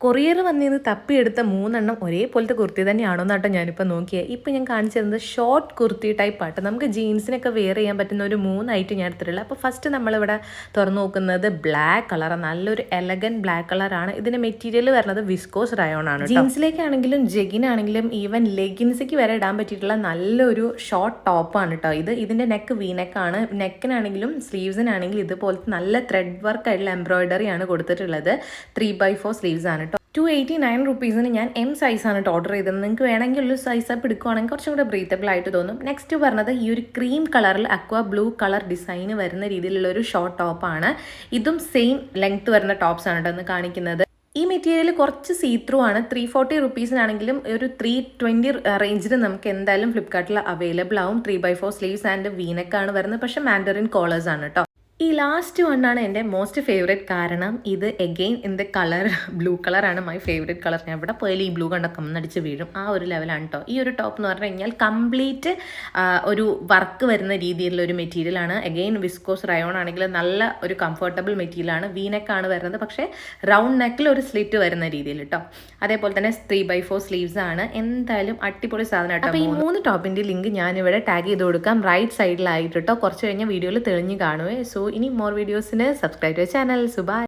Courier വന്നിന്ന് തപ്പിയെടുത്ത മൂന്നെണ്ണം ഒരേപോലത്തെ കുർത്തി തന്നെയാണോ എന്നാട്ടോ ഞാനിപ്പോൾ നോക്കിയത് ഇപ്പം ഞാൻ കാണിച്ചിരുന്നത് ഷോർട്ട് കുർത്തി ടൈപ്പ് ആട്ടോ. നമുക്ക് ജീൻസിനൊക്കെ വെയർ ചെയ്യാൻ പറ്റുന്ന ഒരു മൂന്നായിട്ട് ഞാൻ എടുത്തിട്ടുള്ളത് അപ്പോൾ ഫസ്റ്റ് നമ്മളിവിടെ തുറന്നു നോക്കുന്നത് ബ്ലാക്ക് കളറാണ് നല്ലൊരു എലഗൻ ബ്ലാക്ക് കളറാണ് ഇതിന്റെ മെറ്റീരിയൽ വരുന്നത് വിസ്കോസ് റയോൺ ആണ് ജീൻസിലേക്കാണെങ്കിലും ജെഗിനാണെങ്കിലും ഈവൻ ലെഗിൻസിക്ക് വരെ ഇടാൻ പറ്റിയിട്ടുള്ള നല്ലൊരു ഷോർട്ട് ടോപ്പാണ് കേട്ടോ ഇത്. ഇതിന്റെ നെക്ക് വി നെക്കാണ് നെക്കിനാണെങ്കിലും സ്ലീവ്സിനാണെങ്കിലും ഇതുപോലത്തെ നല്ല ത്രെഡ് വർക്ക് ആയിട്ടുള്ള എംബ്രോയിഡറി ആണ് കൊടുത്തിട്ടുള്ളത്. ത്രീ ബൈ ഫോർ സ്ലീവ്സ് ആണ് ടു എയ്റ്റി നയൻ റുപ്പീസിന് ഞാൻ എം സൈസാണ് ഓർഡർ ചെയ്തത്. നിങ്ങൾക്ക് വേണമെങ്കിൽ ഒരു സൈസ് അപ്പ് എടുക്കുവാണെങ്കിൽ കുറച്ചും കൂടെ ബ്രീത്തബിൾ ആയിട്ട് തോന്നും. നെക്സ്റ്റ് പറഞ്ഞത് ഈ ഒരു ക്രീം കളറിൽ അക്വ ബ്ലൂ കളർ ഡിസൈൻ വരുന്ന രീതിയിലുള്ള ഒരു ഷോർട്ട് ടോപ്പാണ് ഇതും സെയിം ലെങ്ത് വരുന്ന ടോപ്സ് ആണ് കേട്ടോ കാണിക്കുന്നത്. ഈ മെറ്റീരിയൽ കുറച്ച് സീത്രൂ ആണ്. ത്രീ ഫോർട്ടി റുപ്പീസിനാണെങ്കിലും ഒരു ത്രീ ട്വന്റി റേഞ്ചിൽ നമുക്ക് എന്തായാലും ഫ്ലിപ്കാർട്ടിൽ അവൈലബിൾ ആവും. Three by four sleeves and വീനക്കാണ് വരുന്നത്. പക്ഷേ മാൻഡറിൻ കോളേഴ്സ് ആണ് കേട്ടോ. ഈ ലാസ്റ്റ് വണ്ണാണ് എന്റെ മോസ്റ്റ് ഫേവറേറ്റ് കാരണം. ഇത് again in the colour blue കളറാണ് മൈ ഫേവറേറ്റ് കളർ ഞാൻ എവിടെ പോയാലും ഈ ബ്ലൂ കണ്ട കമ്മടിച്ച് വീഴും. ആ ഒരു ലെവലാണ് കേട്ടോ ഈ ഒരു ടോപ്പ് എന്ന് പറഞ്ഞു കഴിഞ്ഞാൽ കംപ്ലീറ്റ് ഒരു വർക്ക് വരുന്ന രീതിയിലുള്ള ഒരു മെറ്റീരിയലാണ് എഗെയിൻ വിസ്കോസ് റയോൺ ആണെങ്കിൽ നല്ല ഒരു കംഫർട്ടബിൾ മെറ്റീരിയലാണ് വീനെക്കാണ് വരുന്നത്. പക്ഷേ റൗണ്ട് നെക്കിൽ ഒരു സ്ലിറ്റ് വരുന്ന രീതിയിൽ കേട്ടോ അതേപോലെ തന്നെ ത്രീ ബൈ ഫോർ സ്ലീവ്സ് ആണ്. എന്തായാലും അടിപൊളി സാധനം കേട്ടോ അപ്പോൾ ഈ മൂന്ന്. ടോപ്പിന്റെ ലിങ്ക് ഞാനിവിടെ ടാഗ് ചെയ്ത് കൊടുക്കാം. റൈറ്റ് സൈഡിലായിട്ട് കേട്ടോ കുറച്ച് കഴിഞ്ഞ വീഡിയോയിൽ തെളിഞ്ഞ് കാണുവേ. സോ ഇനി മോർ വീഡിയോസിന് സബ്സ്ക്രൈബ് ടു ചാനൽ സുബായ്